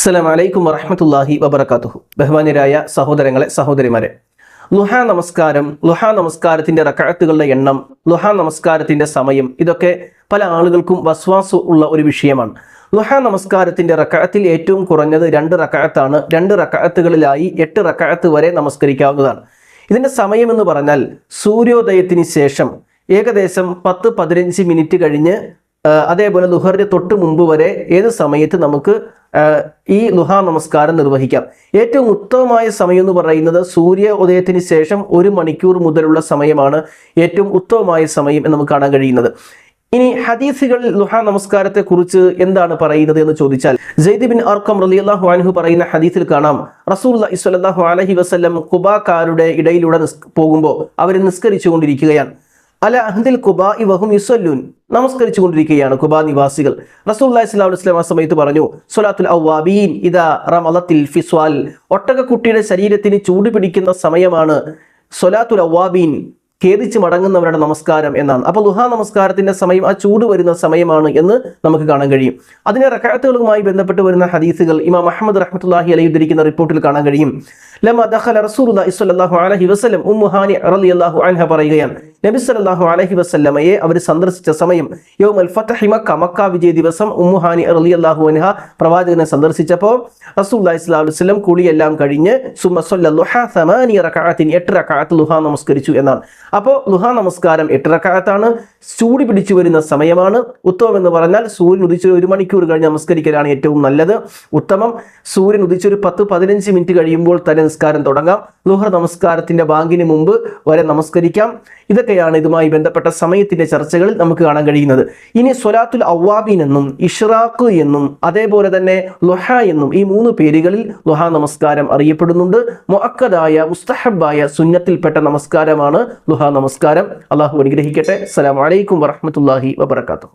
അസ്സലാം വലൈക്കും വറഹമത്തല്ലാഹി വബർക്കാത്തുഹു ബഹുമാനരായ സഹോദരങ്ങളെ സഹോദരിമാരെ ലുഹ നമസ്കാരം ലുഹ നമസ്കാരത്തിന്റെ റക്കാത്തുകളുടെ എണ്ണം ലുഹ നമസ്കാരത്തിന്റെ സമയം ഇതൊക്കെ പല ആളുകൾക്കും വസ്വാസ് ഉള്ള ഒരു വിഷയമാണ്. ലുഹ നമസ്കാരത്തിന്റെ റക്കാത്തിൽ ഏറ്റവും കുറഞ്ഞത് രണ്ട് റക്കാത്താണ്. രണ്ട് റക്കാത്തുകളിലായി എട്ട് റക്കാത്ത് വരെ നമസ്കരിക്കാവുന്നതാണ്. ഇതിന്റെ സമയം എന്ന് പറഞ്ഞാൽ സൂര്യോദയത്തിന് ശേഷം ഏകദേശം പത്ത് പതിനഞ്ച് മിനിറ്റ് കഴിഞ്ഞ് അതേപോലെ ലുഹറിന് തൊട്ട് മുമ്പ് വരെ ഏത് സമയത്ത് നമുക്ക് ഈ ലുഹാ നമസ്കാരം നിർവഹിക്കാം. ഏറ്റവും ഉത്തമമായ സമയം എന്ന് പറയുന്നത് സൂര്യ ഉദയത്തിന് ശേഷം ഒരു മണിക്കൂർ മുതലുള്ള സമയമാണ് ഏറ്റവും ഉത്തമമായ സമയം എന്ന് നമുക്ക് കാണാൻ കഴിയുന്നത്. ഇനി ഹദീസുകൾ ലുഹ നമസ്കാരത്തെ കുറിച്ച് എന്താണ് പറയുന്നത് എന്ന് ചോദിച്ചാൽ ജയ്ദ് ബിൻ അർക്കം റളിയല്ലാഹു അൻഹു പറയുന്ന ഹദീസിൽ കാണാം റസൂൽ സ്വല്ലല്ലാഹു അലൈഹി വസല്ലം കുബാക്കാരുടെ ഇടയിലൂടെ പോകുമ്പോൾ അവർ നിസ്കരിച്ചു നിസ്കരിച്ചുകൊണ്ടിരിക്കുകയാണ്. അല അഹദിൽ കുബാ വഹും യുസല്ലൂൻ. നമസ്കരിച്ചു കൊണ്ടിരിക്കുകയാണ് കുബാ നിവാസികൾ റസൂല്ലാസ്ലാം ആ സമയത്ത് പറഞ്ഞു സൊലാത്തുൽ ഔവാബീൻ ഇതാ റമലത്തിൽ ഫിസ്വാൽ. ഒട്ടകക്കുട്ടിയുടെ ശരീരത്തിന് ചൂട് പിടിക്കുന്ന സമയമാണ് സൊലാത്തുൽ ഔവാബീൻ ഖേദിച്ച് മടങ്ങുന്നവരുടെ നമസ്കാരം എന്നാണ്. അപ്പോൾ ലുഹാ നമസ്കാരത്തിന്റെ സമയം ആ ചൂട് വരുന്ന സമയമാണ് എന്ന് നമുക്ക് കാണാൻ കഴിയും. അതിനെ റക്കാത്തുകളുമായി ബന്ധപ്പെട്ട് വരുന്ന ഹദീസുകൾ ഇമാം അഹമ്മദ് റഹ്മത്തുല്ലാഹി അലൈഹി ഉദ്ധരിക്കുന്ന റിപ്പോർട്ടിൽ കാണാൻ കഴിയും. ലമ ദഖല റസൂലുള്ളാഹി സ്വല്ലല്ലാഹു അലൈഹി വസല്ലം ഉമ്മു റളിയല്ലാഹു അൻഹ പറയുകയാണ്. നബി അലൈഹി വസല്ലമയെ അവർ സന്ദർശിച്ച സമയം യൗമൽ വിജയ ദിവസം ഉമ്മു റളിയല്ലാഹു അൻഹ പ്രവാചകനെ സന്ദർശിച്ചപ്പോൾ റസൂലുള്ളാഹി സ്വല്ലല്ലാഹു കുളിയെല്ലാം കഴിഞ്ഞ് എട്ട് ലുഹ നമസ്കരിച്ചു എന്നാണ്. അപ്പോൾ ലുഹ നമസ്കാരം എട്ട് റകഅത്താണ് ചൂട് പിടിച്ചു വരുന്ന സമയമാണ് ഉത്തമം എന്ന് പറഞ്ഞാൽ സൂര്യൻ ഉദിച്ച് ഒരു മണിക്കൂർ കഴിഞ്ഞ് നമസ്കരിക്കലാണ് ഏറ്റവും നല്ലത്. ഉത്തമം സൂര്യൻ ഉദിച്ചൊരു പത്ത് പതിനഞ്ച് മിനിറ്റ് കഴിയുമ്പോൾ തന്നെ നിസ്കാരം തുടങ്ങാം. ലുഹർ നമസ്കാരത്തിന്റെ ബാങ്കിന് മുമ്പ് വരെ നമസ്കരിക്കാം. ഇതൊക്കെയാണ് ഇതുമായി ബന്ധപ്പെട്ട സമയത്തിന്റെ ചർച്ചകളിൽ നമുക്ക് കാണാൻ കഴിയുന്നത്. ഇനി സൊലാത്തുൽ അവ്വാബീൻ എന്നും ഇഷ്റാഖ് എന്നും അതേപോലെ തന്നെ ലുഹ എന്നും ഈ മൂന്ന് പേരുകളിൽ ലുഹ നമസ്കാരം അറിയപ്പെടുന്നുണ്ട്. മുഅക്കദായ മുസ്തഹബായ സുന്നത്തിൽപ്പെട്ട നമസ്കാരമാണ് ലുഹ നമസ്കാരം. അള്ളാഹു അനുഗ്രഹിക്കട്ടെ. അസ്സലാമു வலைக்கும் வரமத்துல்லாஹி வபரகாத்தூ